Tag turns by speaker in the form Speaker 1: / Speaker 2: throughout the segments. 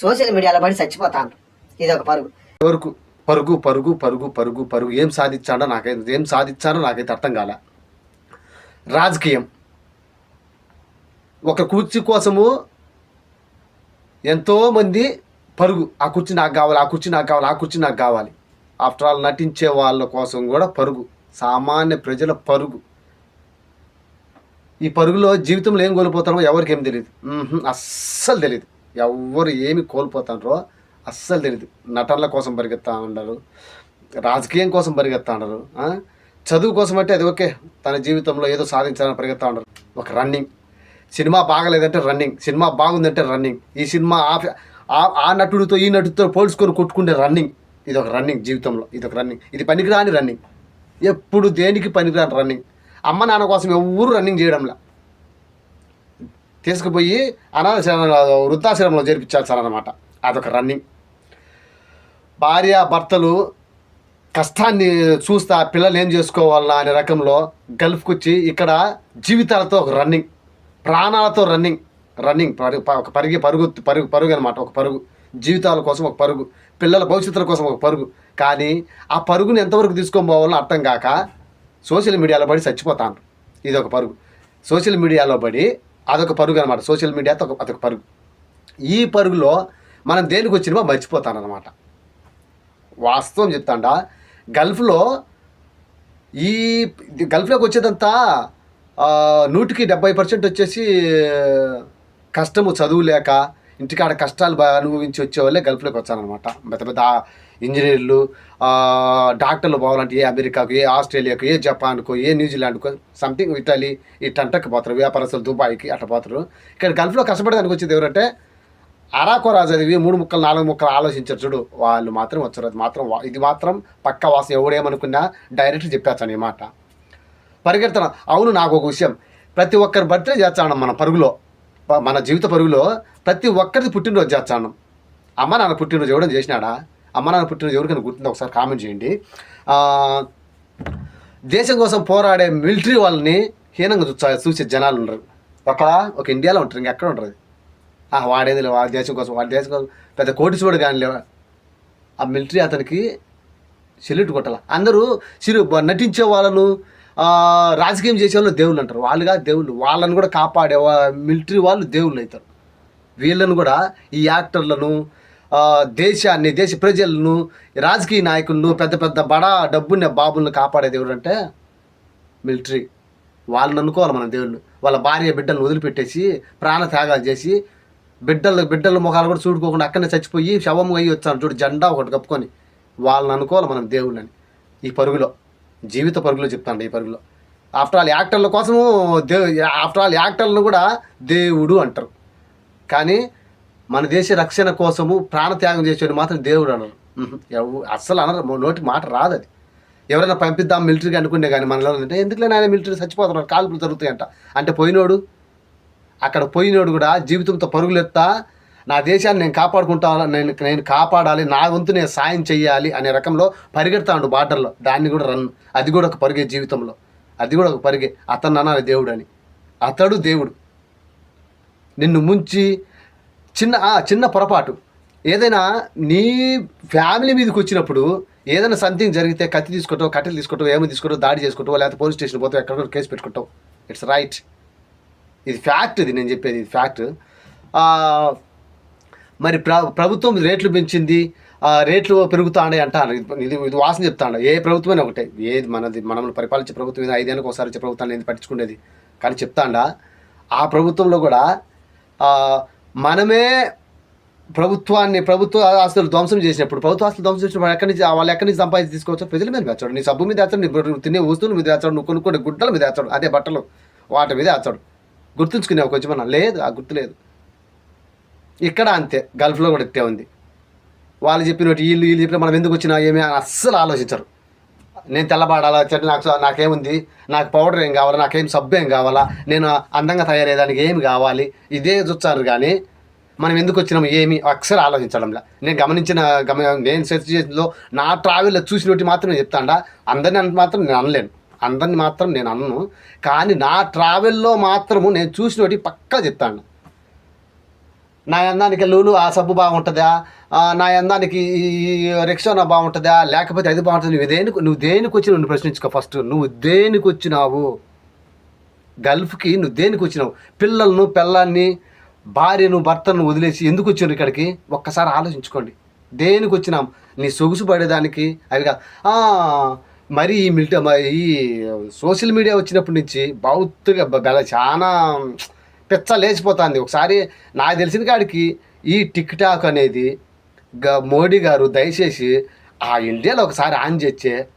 Speaker 1: Social మీడియాలో పడి చచ్చిపోతాను. ఇది ఒక పరుగు.
Speaker 2: వరకు పరుగు పరుగు పరుగు పరుగు పరుగు. ఏం సాధించాడో నాకైతే ఏం సాధించాడో నాకైతే అర్థం కాల. రాజకీయం. ఒక కుర్చీ కోసము ఎంతోమంది పరుగు. ఆ కుర్చీ నాకు కావాలి ఆ కుర్చీ నాకు కావాలి ఆ కుర్చీ నాకు కావాలి. ఆఫ్టర్ ఆల్ నటించే వాళ్ళ కోసం కూడా పరుగు. సామాన్య ప్రజల పరుగు. ఈ పరుగులో జీవితంలో ఏం కోల్పోతారో ఎవరికి ఏం తెలియదు అస్సలు తెలియదు ఎవరు ఏమి కోల్పోతారో అస్సలు తెలియదు నటనల కోసం పరిగెత్తా ఉండరు. రాజకీయం కోసం పరిగెత్తా ఉండరు. చదువు కోసం అంటే అది ఓకే. తన జీవితంలో ఏదో సాధించాలని పరిగెత్తా ఉండరు. ఒక రన్నింగ్. సినిమా బాగలేదంటే రన్నింగ్. సినిమా బాగుందంటే రన్నింగ్. ఈ సినిమా ఆ ఆ- ఆ నటుడితో ఈ నటుడితో పోల్చుకొని కొట్టుకునే రన్నింగ్. ఇది ఒక రన్నింగ్ జీవితంలో. ఇది ఒక రన్నింగ్. ఇది పనికిరాని రన్నింగ్. ఎప్పుడు దేనికి పనికిరాని రన్నింగ్? అమ్మ నాన్న కోసం ఎవరు రన్నింగ్ చేయడంలా. తీసుకుపోయి అనాథాశ్రమంలో వృద్ధాశ్రమంలో చేర్పించాలి సార్ అనమాట అదొక రన్నింగ్ భార్య భర్తలు కష్టాన్ని చూస్తా పిల్లలు ఏం చేసుకోవాలన్నా అనే రకంలో గల్ఫ్కి వచ్చి ఇక్కడ జీవితాలతో ఒక రన్నింగ్ ప్రాణాలతో రన్నింగ్ రన్నింగ్ ఒక పరిగి పరుగు పరుగు పరుగు అనమాట ఒక పరుగు. జీవితాల కోసం ఒక పరుగు. పిల్లల భవిష్యత్తుల కోసం ఒక పరుగు. కానీ ఆ పరుగుని ఎంతవరకు తీసుకొని పోవాలో అర్థం కాక సోషల్ మీడియాలో పడి చచ్చిపోతాను. ఇది ఒక పరుగు. సోషల్ మీడియాలో పడి అదొక పరుగు అనమాట సోషల్ మీడియాతో ఒక అదొక పరుగు. ఈ పరుగులో మనం దేనికి వచ్చినమో మర్చిపోతాను అనమాట వాస్తవం చెప్తాండా గల్ఫ్లో ఈ గల్ఫ్లోకి వచ్చేదంతా నూటికి డెబ్బై పర్సెంట్ వచ్చేసి కష్టము చదువు లేక ఇంటికాడ కష్టాలు అనుభవించి వచ్చే వాళ్ళే గల్ఫ్లోకి వచ్చానమాట పెద్ద పెద్ద ఇంజనీర్లు డాక్టర్లు పోవాలంటే ఏ అమెరికాకు ఏ ఆస్ట్రేలియాకు ఏ జపాన్కు ఏ న్యూజిలాండ్కు సంథింగ్ ఇటలీ ఇటంటకి పోతారు వ్యాపారస్తులు దుబాయ్కి అట్లా పోతారు. ఇక్కడ గల్ఫ్లో కష్టపడడానికి వచ్చేది ఎవరంటే అరాకొరా చదివి మూడు ముక్కలు నాలుగు ముక్కలు ఆలోచించారు చూడు వాళ్ళు మాత్రం వచ్చారు. అది మాత్రం ఇది మాత్రం పక్క వాసన ఎవడేమనుకున్నా డైరెక్ట్ చెప్పేస్తాను ఈ మాట. పరిగెడతాను అవును నాకు ఒక విషయం. ప్రతి ఒక్కరి బర్త్డే చేస్తాను మన పరుగులో. మన జీవిత పరుగులో ప్రతి ఒక్కరిది పుట్టినరోజు చేస్తాను. అమ్మ నాన్న పుట్టినరోజు ఎవడని చేసినాడా? అమ్మ నాన్న పుట్టినరోజు ఎవరికైనా గుర్తుందో? ఒకసారి కామెంట్ చేయండి. దేశం కోసం పోరాడే మిలిటరీ వాళ్ళని హీనంగా చూసా చూసే జనాలు ఉండరు. అక్కడ ఒక ఇండియాలో ఉంటారు ఇంకెక్కడ ఉంటారు వాడేది లేవు? వాడి దేశం కోసం వాడి దేశం కోసం పెద్ద కోటీశ్వరుడు కానీ లేవా? ఆ మిలిటరీ అతనికి సెల్యూట్ కొట్టాల? అందరూ సిరు నటించే వాళ్ళను రాజకీయం చేసే వాళ్ళు దేవుళ్ళు అంటారు. వాళ్ళుగా దేవుళ్ళు. వాళ్ళని కూడా కాపాడే మిలిటరీ వాళ్ళు దేవుళ్ళు అవుతారు. వీళ్ళను కూడా ఈ యాక్టర్లను దేశాన్ని దేశ ప్రజలను రాజకీయ నాయకులను పెద్ద పెద్ద బడా డబ్బున్న బాబులను కాపాడేది ఎవరంటే మిలిటరీ. వాళ్ళని అనుకోవాలి మన దేవుళ్ళు వాళ్ళ భార్య బిడ్డలను వదిలిపెట్టేసి ప్రాణ త్యాగాలు చేసి బిడ్డలు బిడ్డల ముఖాలు కూడా చూడుకోకుండా అక్కడనే చచ్చిపోయి శవం అయ్యి వచ్చాను చూడు జెండా ఒకటి కప్పుకొని. వాళ్ళని అనుకోవాలి మనం దేవుళ్ళని ఈ పరుగులో జీవిత పరుగులో చెప్తాను ఈ పరుగులో. ఆఫ్టర్ ఆల్ యాక్టర్ల కోసము దేవు ఆఫ్టర్ ఆల్ యాక్టర్లను కూడా దేవుడు అంటారు. కానీ మన దేశ రక్షణ కోసము ప్రాణత్యాగం చేసేవాడు మాత్రం దేవుడు అనరు ఉహు, అస్సలు అనరు నోటి మాట రాదు అది. ఎవరైనా పంపిద్దాం మిలిటరీకి అనుకునే కానీ మనలో అంటే ఎందుకులే ఆయన మిలిటరీ చచ్చిపోతున్నారు కాల్పులు జరుగుతాయంట. అంటే పోయినోడు అక్కడ పోయినోడు కూడా జీవితంతో పరుగులెత్తా నా దేశాన్ని నేను కాపాడుకుంటా నేను నేను కాపాడాలి నా వంతు నేను సాయం చేయాలి అనే రకంలో పరిగెడతాడు బార్డర్లో దాన్ని కూడా రన్ అది కూడా ఒక పరిగే జీవితంలో. అది కూడా ఒక పరిగే. అతను అనాలి దేవుడు అని. అతడు దేవుడు. నిన్ను ముంచి చిన్న చిన్న పొరపాటు. ఏదైనా నీ ఫ్యామిలీ మీదకి వచ్చినప్పుడు ఏదైనా సంథింగ్ జరిగితే కత్తి తీసుకుంటావు కట్టెలు తీసుకుంటావు ఏమి తీసుకుంటావు దాడి చేసుకుంటావు లేకపోతే పోలీస్ స్టేషన్ పోతావు ఎక్కడ కేసు పెట్టుకుంటావు. ఇట్స్ రైట్ ఇది ఫ్యాక్ట్ ఇది నేను చెప్పేది ఇది ఫ్యాక్ట్ మరి ప్ర ప్రభుత్వం రేట్లు పెంచింది రేట్లు పెరుగుతాయి అంటారు. ఇది- ఇది వాసన చెప్తాను ఏ ప్రభుత్వమైనా ఒకటే. ఏది మనది మనం పరిపాలించే ప్రభుత్వం ఏదో ఐదేళ్ళకి ఒకసారి వచ్చే ప్రభుత్వాన్ని ఏది పట్టించుకునేది కానీ చెప్తాండా ఆ ప్రభుత్వంలో కూడా మనమే ప్రభుత్వాన్ని ప్రభుత్వ ఆస్తులు ధ్వంసం చేసినప్పుడు ప్రభుత్వ ఆస్తులు ధ్వంసం చేసినప్పుడు ఎక్కడి నుంచి వాళ్ళు ఎక్కడి నుంచి సంపాదించి తీసుకోవచ్చు ప్రజల మీద వేస్తాడు. నీ సబ్బు మీద వేస్తాడు నీ తినే వస్తువుల మీద వేస్తాడు నువ్వు కొనుక్కునే గుడ్డల మీద వేస్తాడు అదే బట్టలు వాటి మీద వేస్తాడు. గుర్తుంచుకునేవు కొంచెం అన్న లేదు ఆ గుర్తు లేదు. ఇక్కడ అంతే గల్ఫ్లో కూడా ఇట్టే ఉంది. వాళ్ళు చెప్పినట్టు వీళ్ళు వీళ్ళు చెప్పిన మనం ఎందుకు వచ్చినా ఏమి అని అస్సలు ఆలోచించరు. నేను తెల్లబాడాలా చెట్టు నాకు నాకేముంది? నాకు పౌడర్ ఏం కావాలా? నాకేం సబ్బు ఏం కావాలా? నేను అందంగా తయారయ్యేదానికి ఏమి కావాలి? ఇదే చూస్తారు కానీ మనం ఎందుకు వచ్చినాము? ఏమి? అక్షరం ఆలోచించడంలా. నేను గమనించిన గమ నేను సెర్చ్ చేసినలో నా ట్రావెల్లో చూసినట్టు మాత్రం నేను చెప్తాడా. అందరిని అంత మాత్రం నేను అనలేను. అందరిని మాత్రం నేను అనను. కానీ నా ట్రావెల్లో మాత్రము నేను చూసినట్టు పక్కా చెప్తాను నా అందానికి లూలు ఆ సబ్బు బాగుంటుందా? నా అందానికి ఈ రెక్సోనా బాగుంటుందా? లేకపోతే అది బాగుంటుంది? నువ్వు దేనికి నువ్వు దేనికి వచ్చి నువ్వు ప్రశ్నించుకో ఫస్ట్. నువ్వు దేనికి వచ్చినావు? గల్ఫ్కి నువ్వు దేనికి వచ్చినావు? పిల్లలను పిల్లల్ని భార్యను భర్తను వదిలేసి ఎందుకు వచ్చారు ఇక్కడికి? ఒక్కసారి ఆలోచించుకోండి. దేనికి వచ్చినాం? నీ సొగుసు పడేదానికి? అవి కాదు. మరి ఈ మిల్ట ఈ సోషల్ మీడియా వచ్చినప్పటి నుంచి బౌత్తుగా చాలా పిచ్చ లేచిపోతుంది? ఒకసారి నాకు తెలిసిన కాడికి ఈ టిక్ టాక్ అనేది గ- మోడీ గారు దయచేసి ఆ ఇండియాలో ఒకసారి ఆన్ చేచ్చే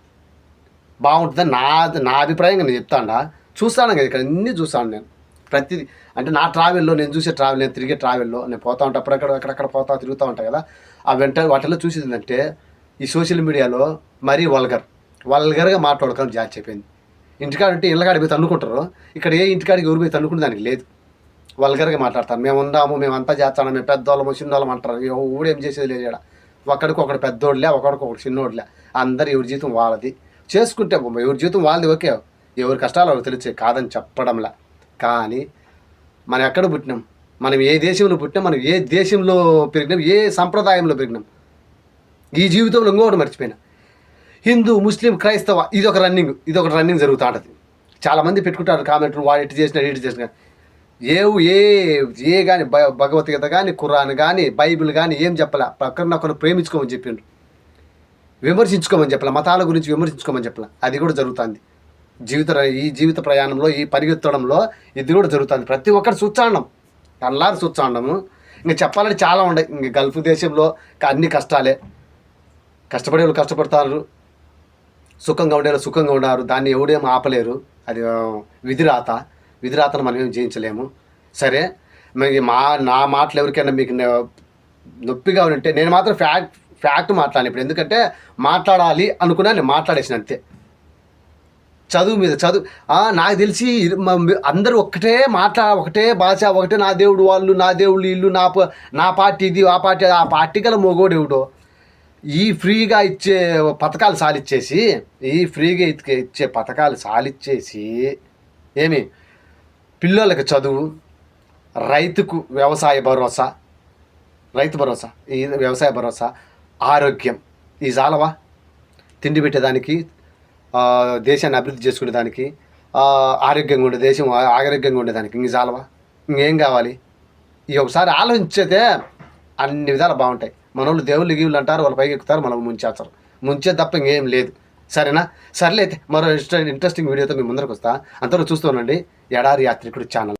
Speaker 2: బాగుంటుందని నా నా అభిప్రాయంగా నేను చెప్తాడా. చూస్తాను కదా ఇక్కడ అన్నీ చూస్తాను నేను. ప్రతిదీ అంటే నా ట్రావెల్లో నేను చూసే ట్రావెల్ నేను తిరిగే ట్రావెల్లో నేను పోతా ఉంటా అప్పుడక్కడ అక్కడక్కడ పోతా తిరుగుతూ ఉంటాను కదా. ఆ వెంట వాటిలో చూసేది ఏంటంటే ఈ సోషల్ మీడియాలో మరీ వల్గర్ వల్గర్గా మాట్లాడుకోవడం జాతి చెప్పింది ఇంటికాడ ఉంటే పోయి తన్నుకుంటారు. ఇక్కడ ఏ ఇంటికాడికి ఎవరు పోయి తన్నుకునే దానికి లేదు. వల్గర్గా మాట్లాడతారు మేము ఉందాము మేము అంతా చేస్తాము మేము పెద్దవాళ్ళము చిన్నవాళ్ళం అంటారు. ఎవడు ఏం చేసేది లేదు ఇక్కడ ఒకడికి ఒకడు పెద్దోడులే ఒకడికి ఒకడు చిన్నోడులే అందరు ఎవరి జీవితం వాళ్ళది. చేసుకుంటే బొమ్మ ఎవరి జీవితం వాళ్ళది ఓకే. ఎవరి కష్టాలు వాళ్ళకి తెలిసే కాదని చెప్పడంలా. కానీ మనం ఎక్కడ పుట్టినాం? మనం ఏ దేశంలో పుట్టినాం? మనం ఏ దేశంలో పెరిగినాం? ఏ సంప్రదాయంలో పెరిగినాం? ఈ జీవితంలో ఇంకోటి మర్చిపోయినా. హిందూ ముస్లిం క్రైస్తవ ఇది ఒక రన్నింగ్ ఇది ఒక రన్నింగ్ జరుగుతూ ఉంటుంది చాలామంది పెట్టుకుంటారు కామెంట్లు వాడు ఇటు చేసిన ఇటు చేసిన. ఏ ఏ ఏ కానీ భగవద్గీత కానీ ఖురాన్ కానీ బైబిల్ కానీ ఏం చెప్పలే? ఒకరినొకరు ప్రేమించుకోమని చెప్పిండ్రు విమర్శించుకోమని చెప్పలే. మతాల గురించి విమర్శించుకోమని చెప్పలే. అది కూడా జరుగుతుంది. జీవిత ఈ జీవిత ప్రయాణంలో ఈ పరిగెత్తడంలో ఇది కూడా జరుగుతుంది. ప్రతి ఒక్కరు చూచాండం అల్లారు చూచాండము ఇంకా చెప్పాలంటే చాలా ఉన్నాయి ఇంక గల్ఫ్ దేశంలో అన్ని కష్టాలే. కష్టపడే వాళ్ళు కష్టపడతారు. సుఖంగా ఉండేవాళ్ళు సుఖంగా ఉన్నారు. దాన్ని ఎవడేం ఆపలేరు. అది విధిరాత. విధిరాతను మనం ఏం జయించలేము. సరే మరి మా నా మాటలు ఎవరికైనా మీకు నొప్పిగా ఉంటే నేను మాత్రం ఫ్యాక్ట్ ఫ్యాక్ట్ మాట్లాడాను ఇప్పుడు. ఎందుకంటే మాట్లాడాలి అనుకున్నా నేను మాట్లాడేసిన అంతే. చదువు మీద చదువు నాకు తెలిసి అందరూ ఒక్కటే మాట్లా ఒకటే భాష ఒకటే నా దేవుడు వాళ్ళు నా దేవుళ్ళు ఇల్లు నా నా పార్టీ ఇది ఆ పార్టీ ఆ పార్టీ గల మొగోడేవుడో ఈ ఫ్రీగా ఇచ్చే పథకాలు సాలిచ్చేసి ఈ ఫ్రీగా ఇచ్చే పథకాలు సాలిచ్చేసి ఏమి? పిల్లలకు చదువు రైతుకు వ్యవసాయ భరోసా రైతు భరోసా ఈ వ్యవసాయ భరోసా ఆరోగ్యం ఈ చాలవా తిండి పెట్టేదానికి దేశాన్ని అభివృద్ధి చేసుకునేదానికి ఆరోగ్యంగా ఉండే దేశం ఆరోగ్యంగా ఉండేదానికి ఇంక చాలవా ఇంకేం కావాలి? ఈ ఒకసారి ఆలోచించితే అన్ని విధాలు బాగుంటాయి. మనోళ్ళు దేవుళ్ళు గీవులు అంటారు వాళ్ళ పైకి ఎక్కుతారు మనం ముంచేస్తారు. ముంచే తప్ప ఇంకేం లేదు. సరేనా? సర్లే అయితే మరో ఇంట్రెస్టింగ్ వీడియోతో మీ ముందరకు వస్తా అంతలో చూస్తూ ఉండండి. ఎడారి యాత్రికుడు ఛానల్.